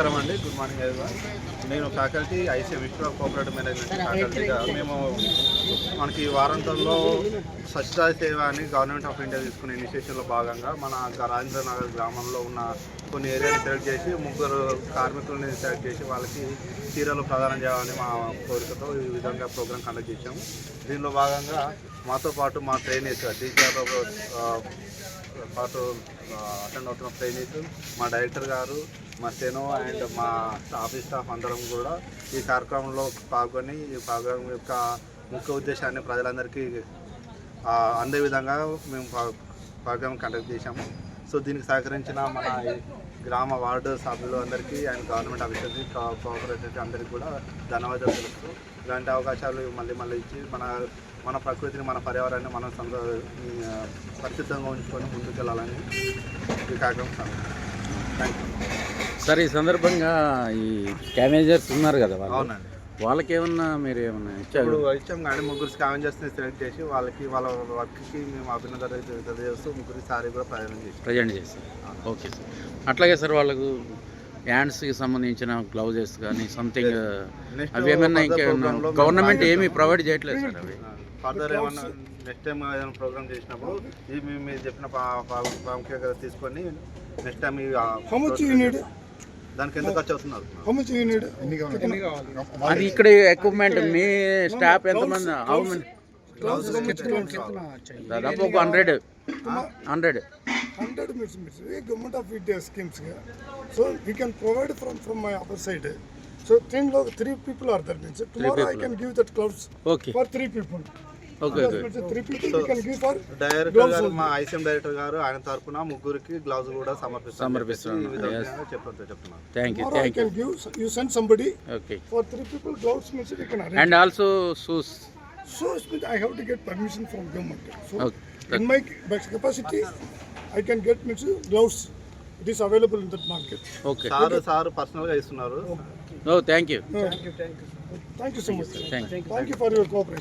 నమస్కారం అండి. Good morning everyone నేను faculty ICM institute of cooperative management ఫ్యాకల్టీగా మేము మనకి వారాంతంలో స్వచ్ఛతా సేవ అని గవర్నమెంట్ ఆఫ్ ఇండియా తీసుకునే ఇనిషియేషన్లో భాగంగా మన రాజేంద్ర నగర్ గ్రామంలో ఉన్న కొన్ని ఏరియాని సెలెక్ట్ చేసి ముగ్గురు కార్మికులని సెలెక్ట్ చేసి వాళ్ళకి చీరలు ప్రదానం చేయాలని మా కోరికతో ఈ విధంగా ప్రోగ్రామ్ కండక్ట్ చేశాము. దీనిలో భాగంగా మాతో పాటు మా ట్రైనీస్ టీచర్ పాటు అటెండ్ అవుతున్న ట్రైనీస్ మా డైరెక్టర్ గారు మా సెనో అండ్ మా ఆఫీస్ స్టాఫ్ అందరం కూడా ఈ కార్యక్రమంలో పాల్గొని ఈ ప్రోగ్రాం యొక్క ముఖ్య ఉద్దేశాన్ని ప్రజలందరికీ అందే విధంగా మేము ప్రోగ్రామ్ కండక్ట్ చేశాము. సో దీనికి సహకరించిన మన గ్రామ వార్డు సభ్యులు అందరికీ అండ్ గవర్నమెంట్ ఆఫీసర్కి కోఆపరేటివ్ అందరికీ కూడా ధన్యవాదాలు తెలుస్తూ ఇలాంటి అవకాశాలు మళ్ళీ మళ్ళీ ఇచ్చి మన మన ప్రకృతిని మన పర్యావరణాన్ని మనం సంద పరిశుద్ధంగా ఉంచుకొని ముందుకెళ్ళాలని ఈ కార్యక్రమం థ్యాంక్ యూ సార్ ఈ సందర్భంగా ఈ క్యామేజర్స్ ఉన్నారు కదా వాళ్ళు. అవునండి. వాళ్ళకి ఏమన్నా మీరు ఏమన్నా ఇచ్చారు? ఇప్పుడు ఇచ్చాం కానీ ముగ్గురు స్కావెంజర్స్ని సెలెక్ట్ చేసి వాళ్ళకి వాళ్ళ వర్క్కి మేము అభినందనలు తెలియజేస్తూ ముగ్గురు సారీ కూడా ప్రయాణం చేసాం ప్రజెంట్ చేస్తారు ఓకే సార్. అట్లాగే సార్ వాళ్ళకు హ్యాండ్స్కి సంబంధించిన గ్లౌజెస్ కానీ సంథింగ్ అవి ఏమన్నా further ఇంకా గవర్నమెంట్ ఏమీ ప్రొవైడ్ చేయట్లేదు సార్ అవి? ఫర్దర్ ఏమన్నా నెక్స్ట్ టైం ఏదైనా ప్రోగ్రామ్ చేసినప్పుడు ఇది మేము మీరు చెప్పిన ప్రాముఖ్యత తీసుకొని నెక్స్ట్ టైం అది ఇక్కడ ఎక్విప్మెంట్ మీ స్టాఫ్ ఎంతమంది దాదాపు ఒక హండ్రెడ్ హండ్రెడ్ హండ్రెడ్ మిట్స్ మిట్స్ government of India schemes so we can provide from from my upper side So three log three people are there means tomorrow I can give that gloves okay for three people. Okay okay Means three people we can give for director గారు మా ICM director గారు ఆయన తరపున ముగ్గురికి gloves కూడా సమర్పిస్తారు సమర్పిస్తున్నాను. ఈ విధంగా చెప్పండి చెప్తున్నాను thank you tomorrow I thank you can give you send somebody okay for three people gloves means we can arrange. And also shoes So it means I have to get permission from government. So Okay. in my capacity I can get means gloves. It is available in that market. Okay sir sir పర్సనల్గా ఇస్తున్నారు ఓ thank you Thank you so much. Thank you Thank you for your cooperation.